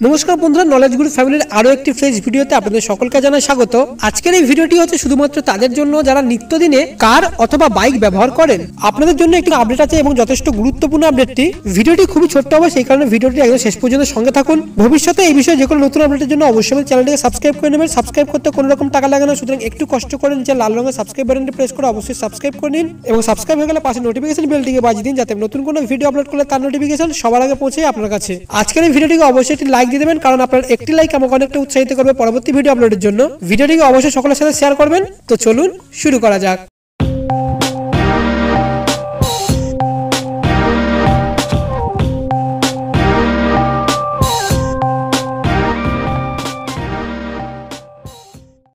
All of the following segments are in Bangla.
নমস্কার বন্ধুরা নলেজ গুরু ফ্যামিলির আরও একটি ফ্রেশ ভিডিওতে আপনাদের সকলকে জানাই স্বাগত। আজকের এই ভিডিওটি হচ্ছে শুধুমাত্র তাদের জন্য যারা নিত্যদিনে কার অথবা বাইক ব্যবহার করেন, আপনাদের জন্য একটি আপডেট আছে এবং যথেষ্ট গুরুত্বপূর্ণ আপডেটটি ভিডিওটি খুবই ছোট্ট হবে, সেই কারণে ভিডিওটি একদম শেষ পর্যন্ত সঙ্গে থাকুন। ভবিষ্যতে এই বিষয়ে যে কোনো নতুন আপডেটের জন্য অবশ্যই আমার চ্যানেলটিকে সাবস্ক্রাইব করে নেবেন। সাবস্ক্রাইব করতে কোনো রকম টাকা লাগে না, সুতরাং একটু কষ্ট করে নিচে লাল রঙের সাবস্ক্রাইব বাটনটি প্রেস করে অবশ্যই সাবস্ক্রাইব করে নিন এবং সাবস্ক্রাইব হয়ে গেলে পাশে নোটিফিকেশন বেলটিকে বাজিয়ে দিন, যাতে নতুন কোনো ভিডিও আপলোড করলে তার নোটিফিকেশন সবার আগে পৌঁছে আপনার কাছে। আজকের এই ভিডিওটিকে অবশ্যই একটি লাইক দিয়ে দেবেন, কারণ আপনার একটি লাইক আমাকে অনেকটা উৎসাহিত করবে পরবর্তী ভিডিও আপলোডের জন্য। ভিডিওটিকে অবশ্যই সকলের সাথে শেয়ার করবেন। তো চলুন, শুরু করা যাক।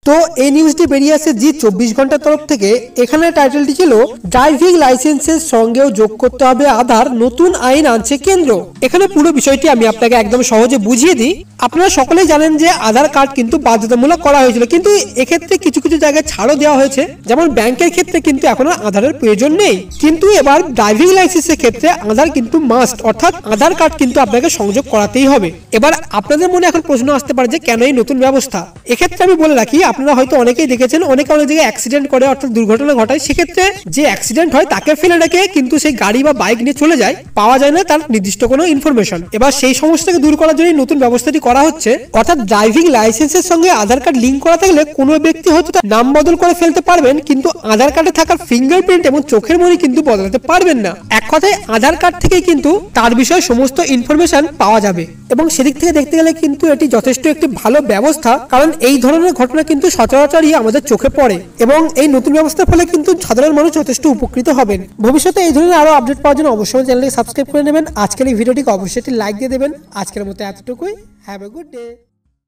তো এই নিউজটি বেরিয়ে আসে জি চব্বিশ ঘণ্টার তরফ থেকে। এখানে টাইটেলটি ছিল ড্রাইভিং লাইসেন্সের সঙ্গেও যোগ করতে হবে আধার, নতুন আইন আনছে কেন্দ্র। এখানে পুরো বিষয়টি আমি আপনাকে একদম সহজে বুঝিয়ে দিই। আপনারা সকলেই জানেন যে আধার কার্ড কিন্তু বাধ্যতামূলক করা হয়েছিল, কিন্তু এক্ষেত্রে কিছু কিছু জায়গায় ছাড়ও দেওয়া হয়েছে। যেমন ব্যাংকের ক্ষেত্রে কিন্তু এখনও আধারের প্রয়োজন নেই। কিন্তু এবার ড্রাইভিং লাইসেন্সের ক্ষেত্রে আধার কিন্তু মাস্ট অর্থাৎ আধার কার্ড কিন্তু আপনাকে সংযোগ করাতেই হবে। এবার আপনাদের মনে এখন প্রশ্ন আসতে পারে যে কেন এই নতুন ব্যবস্থা? এক্ষেত্রে আমি বলে রাখি আপনারা হয়তো অনেকেই দেখেছেন, অনেকে অনেক জায়গায় অ্যাক্সিডেন্ট করে অর্থাৎ দুর্ঘটনা ঘটায়। সেক্ষেত্রে যে অ্যাক্সিডেন্ট হয় তাকে ফেলে রেখে কিন্তু সেই গাড়ি বা বাইক নিয়ে চলে যায়, পাওয়া যায় না তার নির্দিষ্ট কোনো ইনফরমেশন এবার সেই সমস্যাকে দূর করার জন্য নতুন ব্যবস্থাটি করা হচ্ছে। অর্থাৎ ড্রাইভিং লাইসেন্সের সঙ্গে আধার কার্ড লিঙ্ক করা থাকলে কোনো ব্যক্তি হয়তো তার নাম বদল করে ফেলতে পারবেন, কিন্তু আধার কার্ডে থাকা ফিঙ্গারপ্রিন্ট এবং চোখের মনি কিন্তু বদলাতে পারবেন না। এক কথায় আধার কার্ড থেকেই কিন্তু তার বিষয়ে সমস্ত ইনফরমেশন পাওয়া যাবে। এবং সেদিক থেকে দেখতে গেলে কিন্তু এটি যথেষ্ট একটি ভালো ব্যবস্থা, কারণ এই ধরনের ঘটনা কিন্তু সচরাচরই আমাদের চোখে পড়ে এবং এই নতুন ব্যবস্থার ফলে কিন্তু সাধারণ মানুষ যথেষ্ট উপকৃত হবেন। ভবিষ্যতে এই ধরনের আরও আপডেট পাওয়ার জন্য অবশ্যই চ্যানেলটি সাবস্ক্রাইব করে নেবেন। আজকের এই ভিডিওটিকে অবশ্যই একটি লাইক দিয়ে দেবেন। আজকের মতো এতটুকুই। Have a good day